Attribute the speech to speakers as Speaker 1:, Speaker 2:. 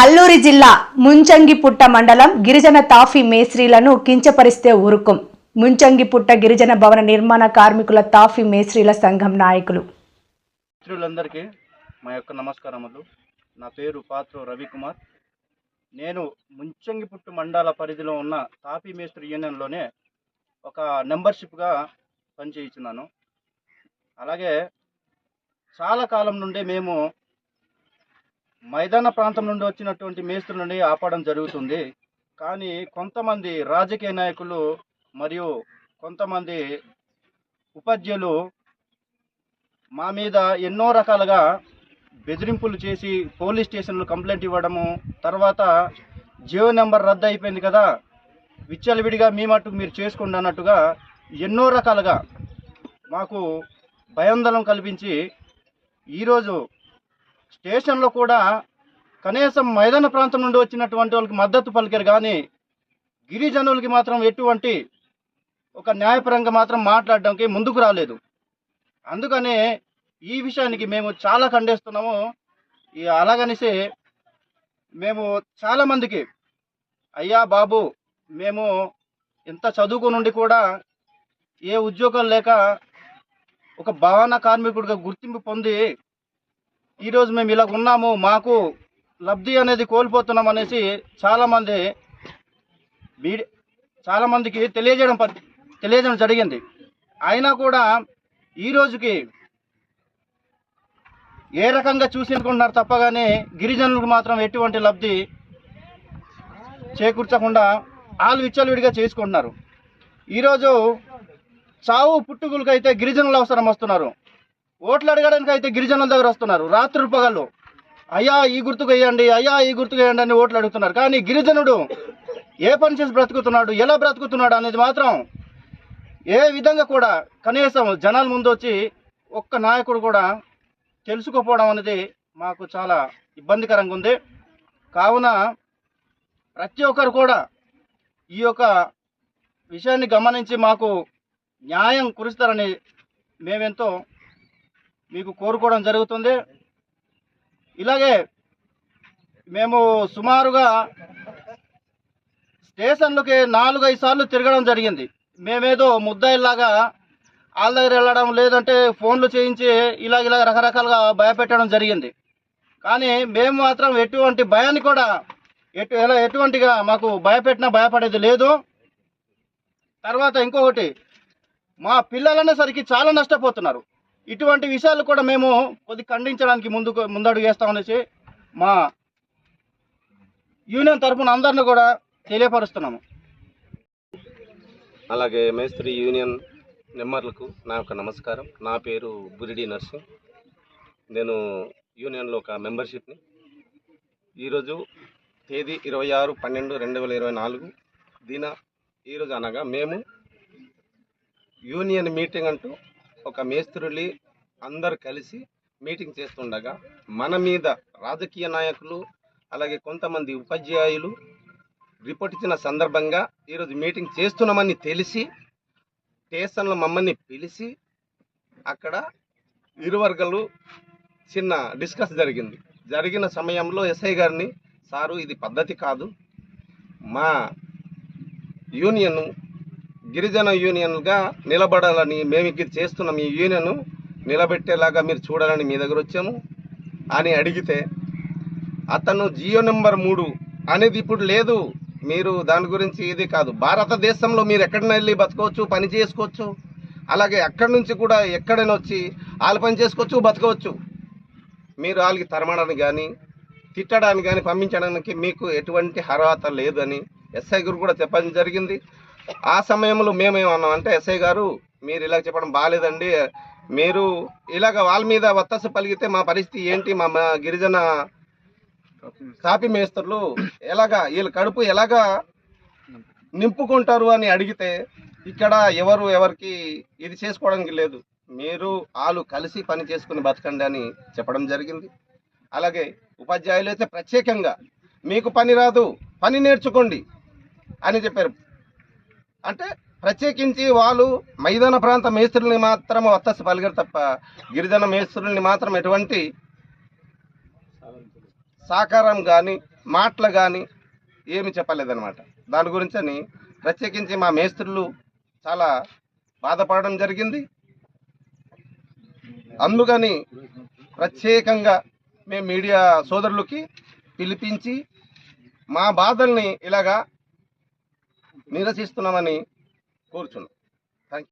Speaker 1: అల్లూరి జిల్లా ముంచంగిపుట్ట మండలం గిరిజన తాఫీ మేస్త్రీలను కించపరిస్తే ఊరుకుం ముంచంగిపుట్ట గిరిజన భవన నిర్మాణ కార్మికుల తాఫీ మేస్త్రీల సంఘం నాయకులు.
Speaker 2: మిత్రులందరికీ మా యొక్క నమస్కారములు. నా పేరు పాత్ర రవికుమార్. నేను ముంచంగిపుట్టు మండల పరిధిలో ఉన్న తాపీ మేస్త్రి యూనియన్లోనే ఒక మెంబర్షిప్గా పనిచేయించున్నాను. అలాగే చాలా కాలం నుండి మేము మైదాన ప్రాంతం నుండి వచ్చినటువంటి మేస్త్రులని ఆపడం జరుగుతుంది. కానీ కొంతమంది రాజకీయ నాయకులు మరియు కొంతమంది ఉపాధ్యాయులు మా మీద ఎన్నో రకాలుగా బెదిరింపులు చేసి పోలీస్ స్టేషన్లు కంప్లైంట్ ఇవ్వడము తర్వాత జియో నెంబర్ రద్దు అయిపోయింది కదా విచ్చలవిడిగా మీ మట్టుకు మీరు చేసుకోండి అన్నట్టుగా ఎన్నో రకాలుగా మాకు భయాందోళన కల్పించి ఈరోజు స్టేషన్లో కూడా కనీసం మైదాన ప్రాంతం నుండి వచ్చినటువంటి వాళ్ళకి మద్దతు పలికారు. కానీ గిరిజనులకి మాత్రం ఎటువంటి ఒక న్యాయపరంగా మాత్రం మాట్లాడడానికి ముందుకు రాలేదు. అందుకనే ఈ విషయానికి మేము చాలా ఖండిస్తున్నాము. ఈ అలాగనేసి మేము చాలామందికి అయ్యా బాబు మేము ఇంత చదువుకు నుండి కూడా ఏ ఉద్యోగం లేక ఒక భవన కార్మికుడిగా గుర్తింపు పొంది ఈరోజు మేము ఇలా ఉన్నాము మాకు లబ్ధి అనేది కోల్పోతున్నాం అనేసి చాలామంది మీడి చాలామందికి తెలియజేయడం తెలియజేయడం జరిగింది. అయినా కూడా ఈ రోజుకి ఏ రకంగా చూసుకుంటున్నారు తప్ప కానీ గిరిజనులకు మాత్రం ఎటువంటి లబ్ధి చేకూర్చకుండా వాళ్ళు విచ్చలవిడిగా చేసుకుంటున్నారు. ఈరోజు చావు పుట్టుకులకి అయితే గిరిజనులు అవసరం వస్తున్నారు. ఓట్లు అడగడానికి అయితే గిరిజనుల దగ్గర వస్తున్నారు. రాత్రి పగళ్ళు. అయ్యా ఈ గుర్తుకు వేయండి అయ్యా ఈ గుర్తుకు వేయండి అని ఓట్లు అడుగుతున్నారు. కానీ గిరిజనుడు ఏ పని చేసి బ్రతుకుతున్నాడు ఎలా బ్రతుకుతున్నాడు అనేది మాత్రం ఏ విధంగా కూడా కనీసం జనాల ముందు వచ్చి ఒక్క నాయకుడు కూడా తెలుసుకోపోవడం అనేది మాకు చాలా ఇబ్బందికరంగా ఉంది. కావున ప్రతి ఒక్కరు కూడా ఈ యొక్క విషయాన్ని గమనించి మాకు న్యాయం కురుస్తారని మేమెంతో మీకు కోరుకోవడం జరుగుతుంది. ఇలాగే మేము సుమారుగా స్టేషన్లకి నాలుగైదు సార్లు తిరగడం జరిగింది. మేమేదో ముద్దాయిల్లాగా వాళ్ళ దగ్గర వెళ్ళడం లేదంటే ఫోన్లు చేయించి ఇలాగ ఇలా రకరకాలుగా భయపెట్టడం జరిగింది. కానీ మేము మాత్రం ఎటువంటి భయాన్ని కూడా ఎటు ఎలా ఎటువంటిగా మాకు భయపెట్టినా భయపడేది లేదు. తర్వాత ఇంకొకటి మా పిల్లలనే సరికి చాలా నష్టపోతున్నారు. ఇటువంటి విషయాలు కూడా మేము కొద్ది ఖండించడానికి ముందుకు ముందడుగు వేస్తామనేసి మా యూనియన్ తరఫున అందరిని కూడా తెలియపరుస్తున్నాము.
Speaker 3: అలాగే మేస్త్రి యూనియన్ మెంబర్లకు నా యొక్క నమస్కారం. నా పేరు బురిడి నర్సింగ్. నేను యూనియన్లో ఒక మెంబర్షిప్ని. ఈరోజు తేదీ ఇరవై ఆరు పన్నెండు రెండు వేల ఇరవై నాలుగు దిన ఈరోజు అనగా మేము యూనియన్ మీటింగ్ అంటూ ఒక మేస్త్రులి అందరు కలిసి మీటింగ్ చేస్తుండగా మన మీద రాజకీయ నాయకులు అలాగే కొంతమంది ఉపాధ్యాయులు రిపోర్ట్ ఇచ్చిన సందర్భంగా ఈరోజు మీటింగ్ చేస్తున్నామని తెలిసి స్టేషన్లో మమ్మల్ని పిలిచి అక్కడ ఇరువర్గలు చిన్న డిస్కస్ జరిగింది. జరిగిన సమయంలో ఎస్ఐ గారిని సారు ఇది పద్ధతి కాదు. మా యూనియన్ గిరిజన యూనియన్గా నిలబడాలని మేము ఇక్కడ చేస్తున్నాం. ఈ యూనియన్ నిలబెట్టేలాగా మీరు చూడాలని మీ దగ్గర వచ్చాము. అని అడిగితే అతను జియో నెంబర్ మూడు అనేది ఇప్పుడు లేదు. మీరు దాని గురించి ఇది కాదు. భారతదేశంలో మీరు ఎక్కడైనా వెళ్ళి బతకవచ్చు పని చేసుకోవచ్చు. అలాగే అక్కడి నుంచి కూడా ఎక్కడైనా వచ్చి వాళ్ళు పని చేసుకోవచ్చు బతకవచ్చు. మీరు వాళ్ళకి తరమడానికి కానీ తిట్టడానికి కానీ పంపించడానికి మీకు ఎటువంటి అర్హత లేదని ఎస్ఐ గారు కూడా చెప్పడం జరిగింది. ఆ సమయంలో మేమేమన్నాం అంటే ఎస్ఐ గారు మీరు ఇలా చెప్పడం బాగాలేదండి మీరు ఇలాగ వాళ్ళ మీద వత్తసు పలిగితే మా పరిస్థితి ఏంటి? మా మా గిరిజన కాపీ మేస్తర్లు ఎలాగా వీళ్ళ కడుపు ఎలాగా నింపుకుంటారు అని అడిగితే ఇక్కడ ఎవరు ఎవరికి ఇది చేసుకోవడానికి లేదు. మీరు వాళ్ళు కలిసి పని చేసుకుని బతకండి అని చెప్పడం జరిగింది. అలాగే ఉపాధ్యాయులు అయితే ప్రత్యేకంగా మీకు పని రాదు పని నేర్చుకోండి అని చెప్పారు. అంటే ప్రత్యేకించి వాళ్ళు మైదాన ప్రాంత మేస్త్రుల్ని మాత్రం వత్తసి పలిగారు తప్ప గిరిజన మేస్త్రుల్ని మాత్రం ఎటువంటి సాకారం కానీ మాటలు కానీ ఏమి చెప్పలేదన్నమాట. దాని గురించి అని ప్రత్యేకించి మా మేస్త్రులు చాలా బాధపడడం జరిగింది. అందుకని ప్రత్యేకంగా మేము మీడియా సోదరులకి పిలిపించి మా బాధల్ని ఇలాగా నిరసిస్తున్నామని కోరుచున్నాం.